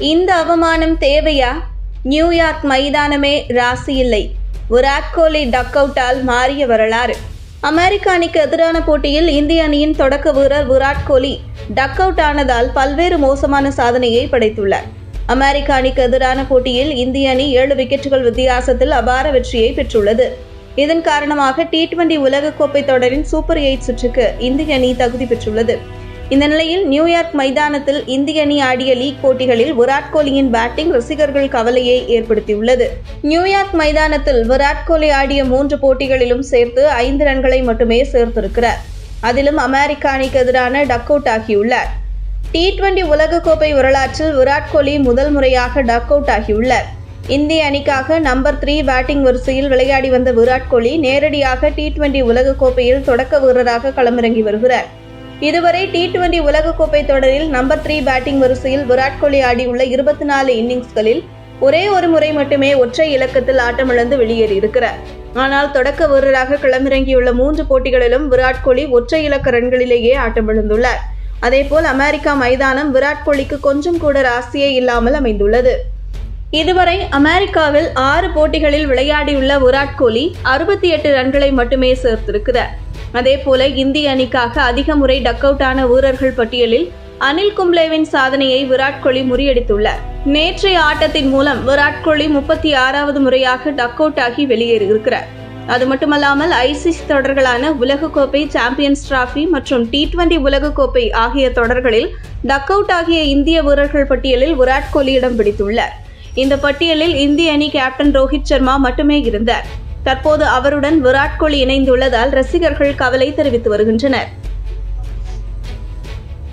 இந்த அவமானம் தேவையா? நியூயார்க் மைதானமே ராசி இல்லை. விராட் கோலி டக் அவுட்டால் மாறிய வரலாறு. அமெரிக்க அணிக்கு எதிரான போட்டியில் இந்திய அணியின் தொடக்க வீரர் விராட் கோலி டக் அவுட் ஆனதால் பல்வேறு மோசமான சாதனையை படைத்துள்ளார். அமெரிக்க அணிக்கு எதிரான போட்டியில் இந்திய அணி ஏழு விக்கெட்டுகள் வித்தியாசத்தில் அபார வெற்றியை பெற்றுள்ளது. இதன் காரணமாக டி டுவெண்டி உலகக்கோப்பை தொடரின் சூப்பர் எயிட் சுற்றுக்கு இந்திய அணி தகுதி பெற்றுள்ளது. இந்த நிலையில் நியூயார்க் மைதானத்தில் இந்திய அணி ஆடிய லீக் போட்டிகளில் விராட் கோலியின் பேட்டிங் ரசிகர்கள் கவலையை ஏற்படுத்தியுள்ளது. நியூயார்க் மைதானத்தில் விராட் கோலி ஆடிய மூன்று போட்டிகளிலும் சேர்த்து ஐந்து ரன்களை மட்டுமே சேர்த்திருக்கிறார். அதிலும் அமெரிக்க அணிக்கு எதிரான டக் அவுட் ஆகியுள்ளார். டி டுவெண்டி உலகக்கோப்பை வரலாற்றில் விராட் கோலி முதல் முறையாக டக் அவுட் ஆகியுள்ளார். இந்திய அணிக்காக நம்பர் த்ரீ பேட்டிங் வரிசையில் விளையாடி வந்த விராட் கோலி நேரடியாக டி டுவெண்டி உலகக்கோப்பையில் தொடக்க வீரராக களமிறங்கி வருகிறார். இதுவரை டி டுவெண்டி உலகக்கோப்பை தொடரில் நம்பர் த்ரீ பேட்டிங் வரிசையில் விராட் கோலி ஆடியுள்ள இருபத்தி நாலு இன்னிங்ஸ்களில் ஒரே ஒரு முறை மட்டுமே ஒற்றை இலக்கத்தில் ஆட்டமிழந்து வெளியேறியிருக்கிறார். ஆனால் தொடக்க வீரராக களமிறங்கியுள்ள மூன்று போட்டிகளிலும் விராட் கோலி ஒற்றை இலக்க ரன்களிலேயே ஆட்டமிழந்துள்ளார். அதேபோல் அமெரிக்கா மைதானம் விராட் கோலிக்கு கொஞ்சம் கூட ராசியே இல்லாமல் அமைந்துள்ளது. இதுவரை அமெரிக்காவில் ஆறு போட்டிகளில் விளையாடியுள்ள விராட் கோலி அறுபத்தி எட்டு ரன்களை மட்டுமே சேர்த்திருக்கிறார். அதேபோல இந்திய அணிக்காக அதிக முறை டக் அவுட் ஆன வீரர்கள் பட்டியலில் அனில் கும்ப்ளேவின் சாதனையை விராட் கோலி முறியடித்துள்ளார். நேற்றைய ஆட்டத்தின் மூலம் விராட் கோலி முப்பத்தி ஆறாவது முறையாக டக் அவுட் ஆகி வெளியேறியிருக்கிறார். அது மட்டுமல்லாமல் ஐசிசி தொடர்களான உலகக்கோப்பை சாம்பியன்ஸ் டிராஃபி மற்றும் டி டுவெண்டி உலகக்கோப்பை ஆகிய தொடர்களில் டக் அவுட் ஆகிய இந்திய வீரர்கள் பட்டியலில் விராட் கோலி இடம் பிடித்துள்ளார். இந்த பட்டியலில் இந்திய அணி கேப்டன் ரோஹித் சர்மா மட்டுமே இருந்தார். தற்போது அவருடன் விராட் கோலி இணைந்துள்ளதால் ரசிகர்கள் கவலை தெரிவித்து வருகின்றனர்.